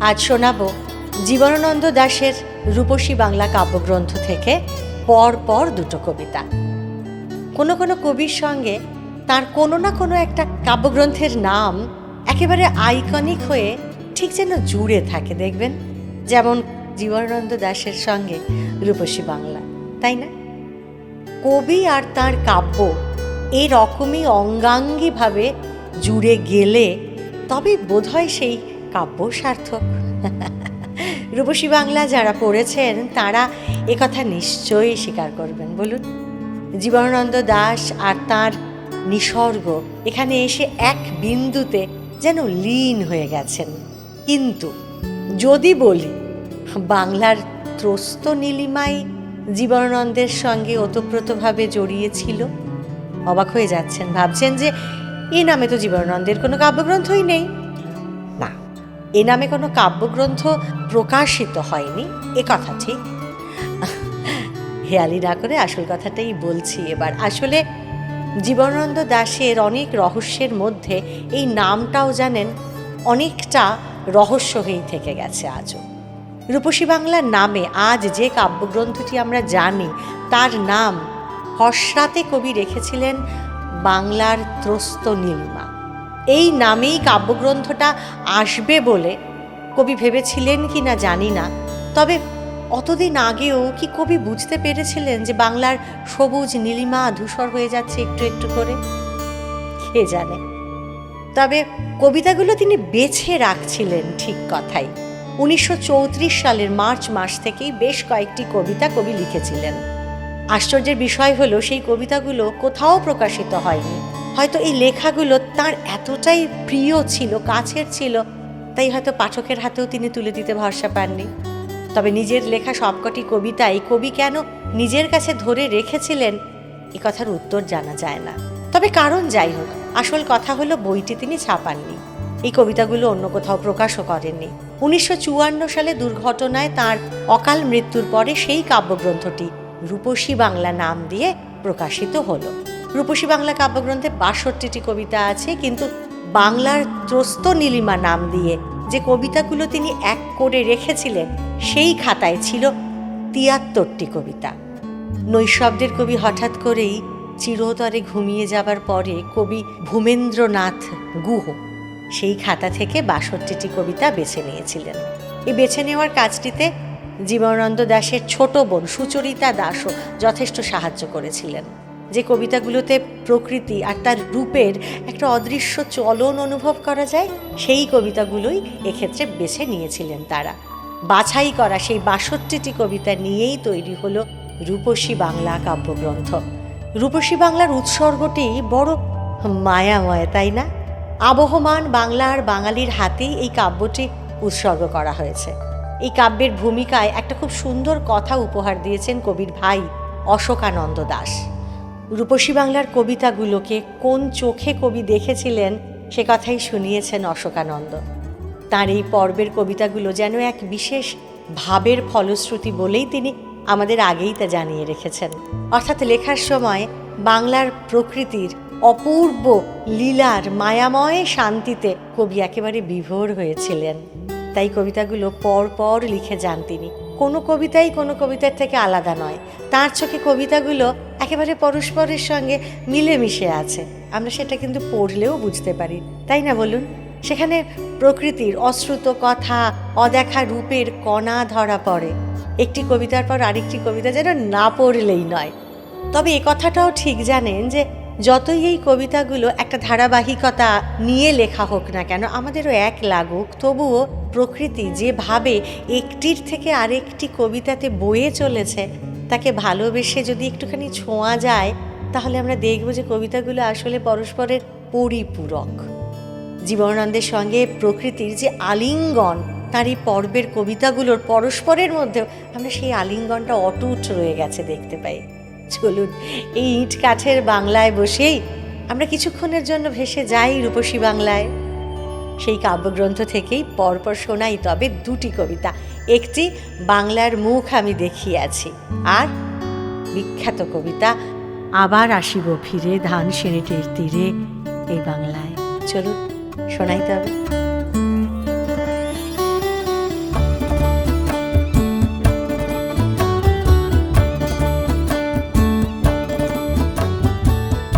আজ শোনাব জীবনানন্দ দাশের রূপসী বাংলা কাব্যগ্রন্থ থেকে পর পর দুটো কবিতা। কোনো কোনো কবির সঙ্গে তার কোনো না কোনো একটা কাব্যগ্রন্থের নাম একেবারে আইকনিক হয়ে ঠিক যেন জুড়ে থাকে, দেখবেন? যেমন জীবনানন্দ দাশের সঙ্গে রূপসী বাংলা, তাই না? কবি আর তার কাব্য এরকমই অঙ্গাঙ্গিভাবে জুড়ে গেলে তবে বোধহয় সেই কাব্য সার্থক। রূপসী বাংলা যারা পড়েছেন, তারা একথা নিশ্চয়ই স্বীকার করবেন। বলুন, জীবনানন্দ দাস আর তার নিসর্গ এখানে এসে এক বিন্দুতে যেন লীন হয়ে গেছেন। কিন্তু যদি বলি, বাংলার ত্রস্ত নীলিমাই জীবনানন্দের সঙ্গে ওতপ্রোতভাবে জড়িয়েছিল, অবাক হয়ে যাচ্ছেন, ভাবছেন যে এ নামে তো জীবনানন্দের কোনো কাব্যগ্রন্থই নেই। এ নামে কোনো কাব্যগ্রন্থ প্রকাশিত হয়নি? এ কথা ঠিক। হেয়ালি না করে আসল কথাটাই বলছি এবার। আসলে জীবনানন্দ দাশের অনেক রহস্যের মধ্যে এই নামটাও জানেন, অনেকটা রহস্য হয়েই থেকে গেছে আজও। রূপসী বাংলার নামে আজ যে কাব্যগ্রন্থটি আমরা জানি, তার নাম হর্ষরাতে কবি রেখেছিলেন বাংলার ত্রস্ত নীলিমা। এই নামেই কাব্যগ্রন্থটা আসবে বলে কবি ভেবেছিলেন কি না জানি না। তবে অতদিন আগেও কি কবি বুঝতে পেরেছিলেন যে বাংলার সবুজ নীলিমা ধূসর হয়ে যাচ্ছে একটু একটু করে? কে জানে? তবে কবিতাগুলো তিনি বেছে রাখছিলেন ঠিক কথাই। উনিশশো চৌত্রিশ সালের মার্চ মাস থেকেই বেশ কয়েকটি কবিতা কবি লিখেছিলেন। আশ্চর্যের বিষয় হলো সেই কবিতাগুলো কোথাও প্রকাশিত হয়নি। হয়তো এই লেখাগুলো তার এতটাই প্রিয় ছিল, কাছের ছিল, তাই হয়তো পাঠকের হাতেও তিনি তুলে দিতে ভরসা পাননি। তবে নিজের লেখা সবকটি কবিতাই কবি কেন নিজের কাছে ধরে রেখেছিলেন, এ কথার উত্তর জানা যায় না। তবে কারণ যাই হোক, আসল কথা হলো বইটি তিনি ছাপাননি। এই কবিতাগুলো অন্য কোথাও প্রকাশও করেননি। উনিশশো চুয়ান্ন সালে দুর্ঘটনায় তার অকাল মৃত্যুর পরে সেই কাব্যগ্রন্থটি রূপসী বাংলা নাম দিয়ে প্রকাশিত হলো। রূপসী বাংলা কাব্যগ্রন্থে বাষট্টিটি কবিতা আছে, কিন্তু বাংলার ত্রস্ত নীলিমা নাম দিয়ে যে কবিতাগুলো তিনি এক করে রেখেছিলেন, সেই খাতায় ছিল তিয়াত্তরটি কবিতা। নৈশব্দের কবি হঠাৎ করেই চিরতরে ঘুমিয়ে যাবার পরে কবি ভূমেন্দ্রনাথ গুহ সেই খাতা থেকে বাষট্টিটি কবিতা বেছে নিয়েছিলেন। এই বেছে নেওয়ার কাজটিতে জীবনানন্দ দাশের ছোট বোন সুচরিতা দাসও যথেষ্ট সাহায্য করেছিলেন। যে কবিতাগুলোতে প্রকৃতি আর তার রূপের একটা অদৃশ্য চলন অনুভব করা যায়, সেই কবিতাগুলোই এক্ষেত্রে বেছে নিয়েছিলেন তারা। বাছাই করা সেই বাষট্টিটি কবিতা নিয়েই তৈরি হলো রূপসী বাংলা কাব্যগ্রন্থ। রূপসী বাংলার উৎসর্গটি বড় মায়াময়, তাই না? আবহমান বাংলার বাঙালির হাতেই এই কাব্যটি উৎসর্গ করা হয়েছে। এই কাব্যের ভূমিকায় একটা খুব সুন্দর কথা উপহার দিয়েছেন কবির ভাই অশোকানন্দ দাস। রূপসী বাংলার কবিতাগুলোকে কোন চোখে কবি দেখেছিলেন সে কথাই শুনিয়েছেন অশোকানন্দ। তার এই পর্বের কবিতাগুলো যেন এক বিশেষ ভাবের ফলশ্রুতি বলেই তিনি আমাদের আগেই তা জানিয়ে রেখেছেন। অর্থাৎ লেখার সময় বাংলার প্রকৃতির অপূর্ব লীলার মায়াময় শান্তিতে কবি একেবারে বিভোর হয়েছিলেন। তাই কবিতাগুলো পর পর লিখে যান তিনি। কোনো কবিতাই কোনো কবিতার থেকে আলাদা নয়। তার চোখে কবিতাগুলো একেবারে পরস্পরের সঙ্গে মিলেমিশে আছে। আমরা সেটা কিন্তু পড়লেও বুঝতে পারি। তাই না বলুন? সেখানে প্রকৃতির অশ্রুত কথা, অদেখা রূপের কণা ধরা পড়ে। একটি কবিতার পর আরেকটি কবিতা যেন না পড়লেই নয়। তবে এ কথাটাও ঠিক জানেন যে যতই এই কবিতাগুলো একটা ধারাবাহিকতা নিয়ে লেখা হোক না কেন, আমাদেরও এক লাগুক, তবুও প্রকৃতি যেভাবে একটির থেকে আরেকটি কবিতাতে বয়ে চলেছে, তাকে ভালোবেসে যদি একটুখানি ছোঁয়া যায়, তাহলে আমরা দেখব যে কবিতাগুলো আসলে পরস্পরের পরিপূরক। জীবনানন্দের সঙ্গে প্রকৃতির যে আলিঙ্গন, তার এই পর্বের কবিতাগুলোর পরস্পরের মধ্যেও আমরা সেই আলিঙ্গনটা অটুট রয়ে গেছে দেখতে পাই। চলুন, এই ইট কাঠের বাংলায় বসেই আমরা কিছুক্ষণের জন্য ভেসে যাই রূপসী বাংলায়। সেই কাব্যগ্রন্থ থেকেই পরপর শোনাই তবে দুটি কবিতা। একটি, বাংলার মুখ আমি দেখিয়াছি আর বিখ্যাত কবিতা, আবার আসিব ফিরে ধান সেনেটের তীরে এই বাংলায়। চলুন, শোনাই তবে।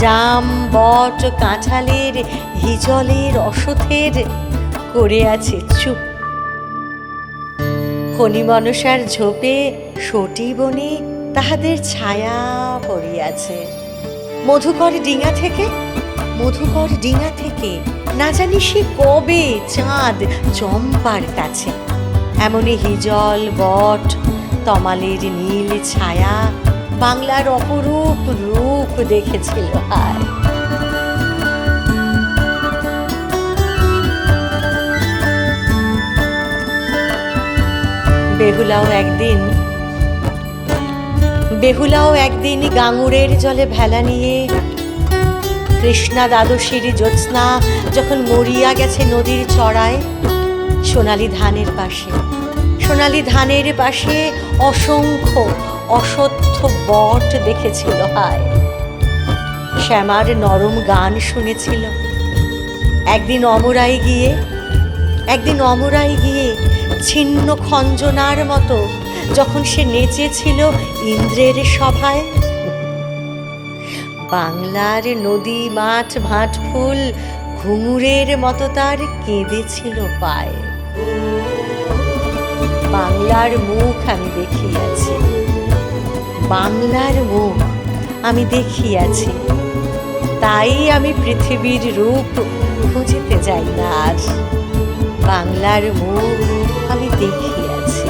জাম বট কাঁঠালের হিজলের অসথের করে আছে চুপ। খনি মনসার ঝোপে সটি বনে তাহাদের ছায়া পড়িয়াছে মধুকর ডিঙা থেকে, মধুকর ডিঙা থেকে, না জানি সে কবে চাঁদ চম্পার কাছে। এমনই হিজল, বট, তমালের নীল ছায়া বাংলার অপরূপ রূপ দেখেছিল হায় বেহুলাও একদিন বেহুলাও একদিন গাঙুরের জলে ভেলা নিয়ে কৃষ্ণা দ্বাদশীর জ্যোৎস্না যখন মরিয়া গেছে নদীর চড়ায় সোনালি ধানের পাশে, সোনালি ধানের পাশে অসংখ্য অসত্য বট দেখেছিল হায়। শ্যামার নরম গান শুনেছিল। একদিন অমরাই গিয়ে, একদিন অমরাই গিয়ে ছিন্ন খঞ্জনার মতো যখন সে নেচেছিল ইন্দ্রের সভায়। বাংলার নদী মাঠ ভাট ফুল ঘুঙুরের মতো তার কেঁদেছিল পায়ে। বাংলার মুখ আমি দেখিয়াছি। বাংলার মুখ আমি দেখিয়াছি। তাই আমি পৃথিবীর রূপ খুঁজিতে যাই না আর। বাংলার মুখ আমি দেখিয়াছি।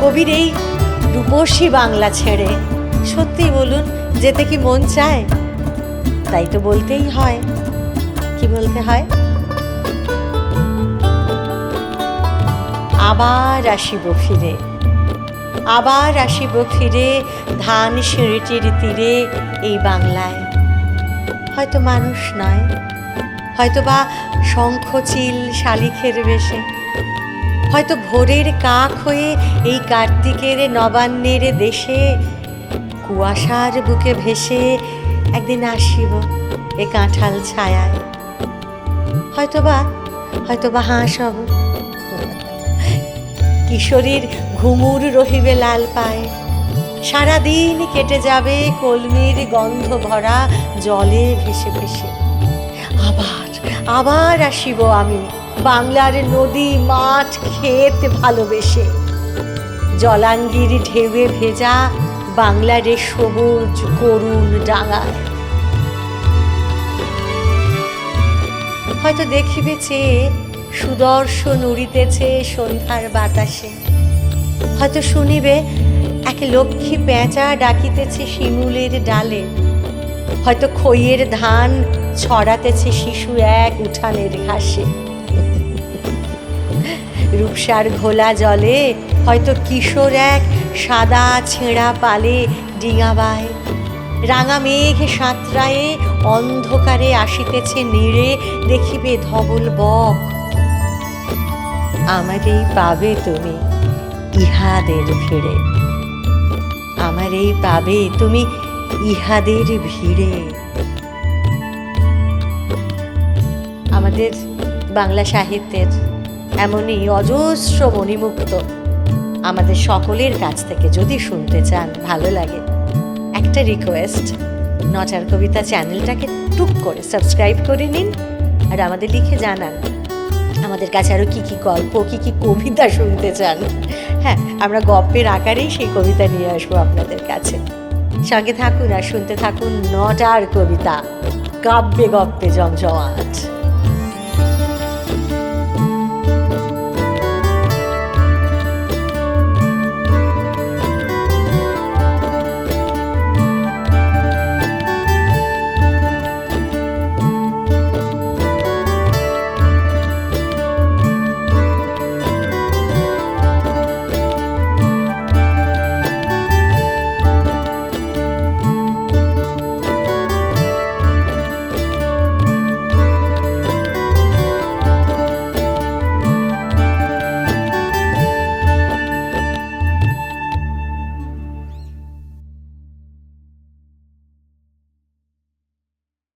কবির এই রূপসী বাংলা ছেড়ে সত্যি বলুন, যেতে কি মন চায়? তাই তো বলতেই হয়। কি বলতে হয়? আবার আসিব ফিরে, আবার আসিব ফিরে ধান সিঁড়িটির তীরে এই বাংলায়। হয়তো মানুষ নয় হয়তো বা শঙ্খচিল শালিখের বেশে, হয়তো ভোরের কাক হয়ে এই কার্তিকের নবান্নের দেশে, কুয়াশার বুকে ভেসে একদিন আসিব এ কাঁঠাল ছায়ায়। হয়তোবা হয়তোবা হাঁস হব। কিশোরীর ঘুঙুর রহিবে লাল পায়ে। সারাদিন কেটে যাবে কলমির গন্ধ ভরা জলে ভেসে ভেসে। আবার আবার আসিব আমি বাংলার নদী, মাঠ, ক্ষেত ভালোবেসে। জলাঙ্গির ঢেউয়ে ভেজা বাংলার সবুজ, করুণ ডাঙায়। হয়তো দেখিবে চেয়ে সুদর্শন উড়িতেছে সন্ধ্যার বাতাসে। হয়তো শুনিবে, এক লক্ষ্মী পেঁচা ডাকিতেছে শিমুলের ডালে। হয়তো খইয়ের ধান ছড়াতেছে শিশু এক উঠানের ঘাসে। রূপসার ঘোলা জলে হয়তো কিশোর এক সাদা ছেঁড়া পালে ডিঙাবায় রাঙা মেঘ সাঁতরায়ে অন্ধকারে আসিতেছে নিড়ে দেখিবে ধবল বক। আমারই পাবে তুমি ইহাদের ভিড়ে। আমারই পাবে তুমি ইহাদের ভিড়ে। আমাদের বাংলা সাহিত্যের এমনই অজস্র মণিমুক্ত আমাদের সকলের কাছ থেকে যদি শুনতে চান, ভালো লাগে। একটা রিকোয়েস্ট নটার কবিতা চ্যানেলটাকে টুক করে সাবস্ক্রাইব করে নিন আর আমাদের লিখে জানান, আমাদের কাছে আরও কী কী গল্প, কী কী কবিতা শুনতে চান। হ্যাঁ আমরা গল্পের আকারেই সেই কবিতা নিয়ে আসব আপনাদের কাছে। সঙ্গে থাকুন আর শুনতে থাকুন নটার কবিতা কাব্যে গপ্পে জমজমাট।